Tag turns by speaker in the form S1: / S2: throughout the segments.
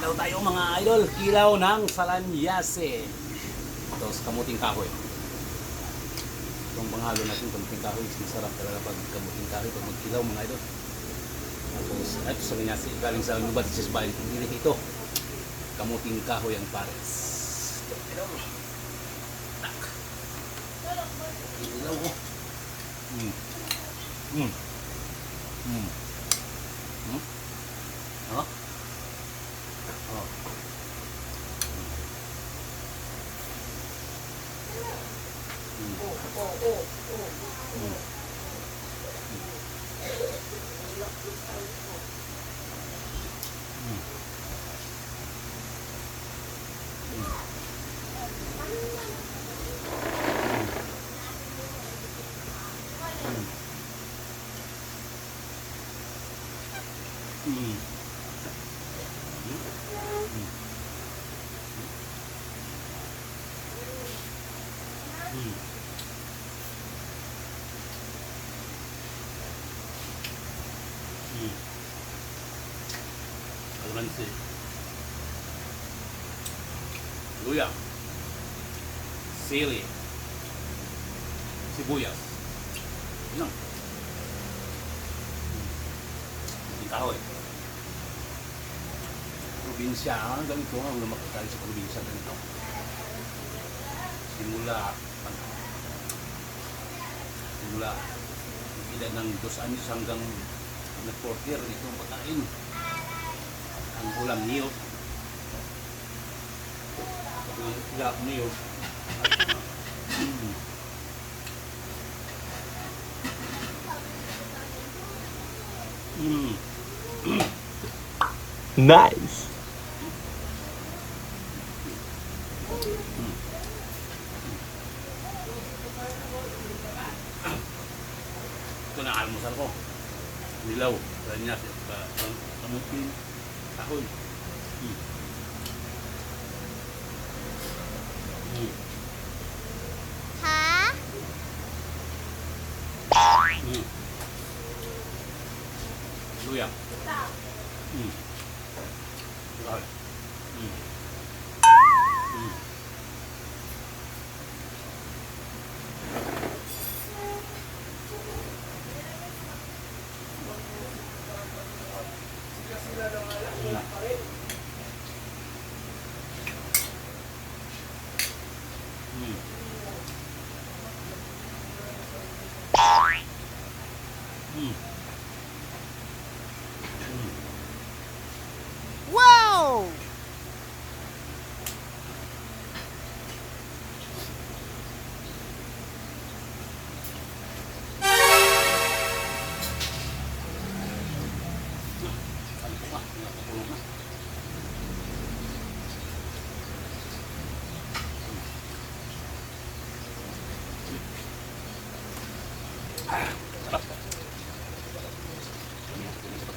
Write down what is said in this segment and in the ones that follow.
S1: Kilaw tayo mga idol. Kilaw ng salanyase. Ito sa kamuting kahoy. Itong panghalo natin, kamuting kahoy. Masarap talaga pag kamuting kahoy. Pag magkilaw mga idol. Tapos, ito salanyase. Galing sa lubat sa Sisbayan. Hindi ito. Kamuting kahoy ang pares. Ito, idol. Tak. Kilaw oh. Mm. Mm. Mm. Hmm? Oh? Mm-hmm. Kalamansi. Luya. Sili. Sibuyas. Yun lang. Yung kahoy. Probinsya, ah, ganito nga, lumaki tayo sa probinsya ganito. Simula, ano, simula, edad ng dos anyos hanggang nag-quarter, ito ang pagkain. Ang ulam niyog. Ulam niyog. Mm. Mm.
S2: Nice.
S1: Ito na almusal ko. Nilaw. Kanya sa kamutin. Kahoy. Mm. Mm.
S3: Ha?
S1: Mm. Luya. Mm. Kahoy. うん。うん。Wah, nggak ketemu mas.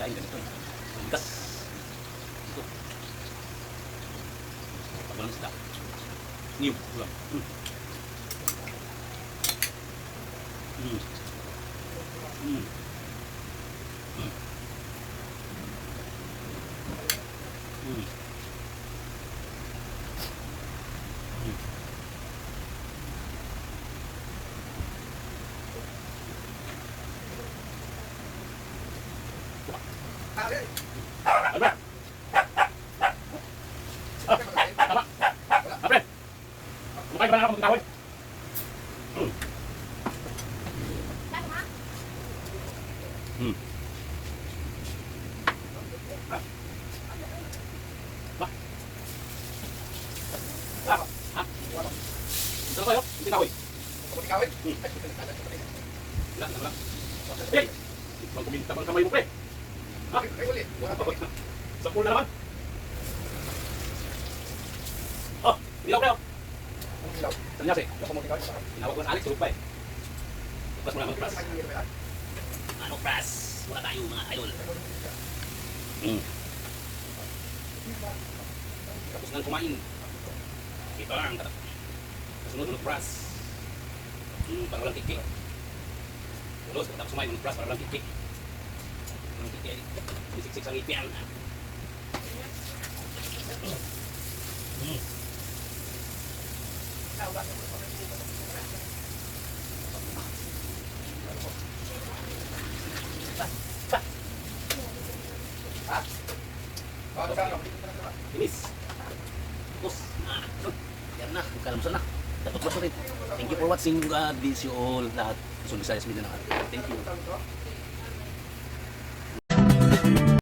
S1: kain ganito. Bigas. Ito. Tagal ng sila. New. Ulam. Mm. Mm. Mm. Ừ. Ừ. Tao đi. Ở đây. Ờ, tao bắt. Ở đây. Mày bắt tao không Ừ. Ừ. Wala, wala. Eh! Bang kuminta bang kamay mo, pre? Ha? Sa pool na naman. Oh, dilaw pre, oh. Sanyasi. Tinawag ko na Alex, tulog pa eh. Bas mo na mag-pras. Ano pras? Wala tayo mga idol. Mm. Tapos nang kumain. Ito lang. Kasunod ng pras. pangalan titik terus kita semua yang plus pangalan titik pangalan titik disik-sik sang ipian hmm. Ini, terus, nah, karena ya, bukan senang. Dapat basta rin. Thank you for watching. God bless you all lahat. Sunod sa. Thank you.